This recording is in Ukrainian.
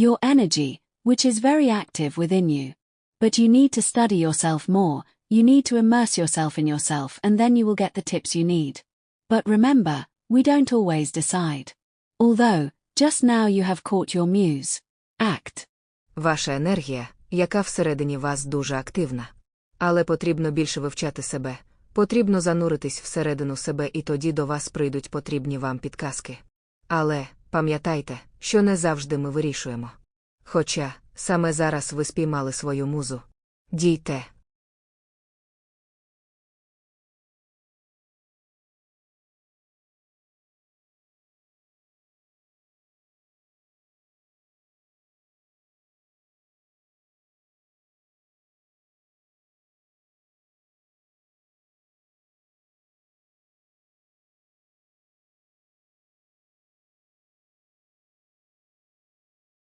your energy, which is very active within you. But you need to study yourself more, you need to immerse yourself in yourself, and then you will get the tips you need. But remember, we don't always decide. Although, just now you have caught your muse. Act. Ваша енергія, яка всередині вас дуже активна. Але потрібно більше вивчати себе, потрібно зануритись всередину себе, і тоді до вас прийдуть потрібні вам підказки. Але пам'ятайте, що не завжди ми вирішуємо. Хоча саме зараз ви спіймали свою музу. Дійте,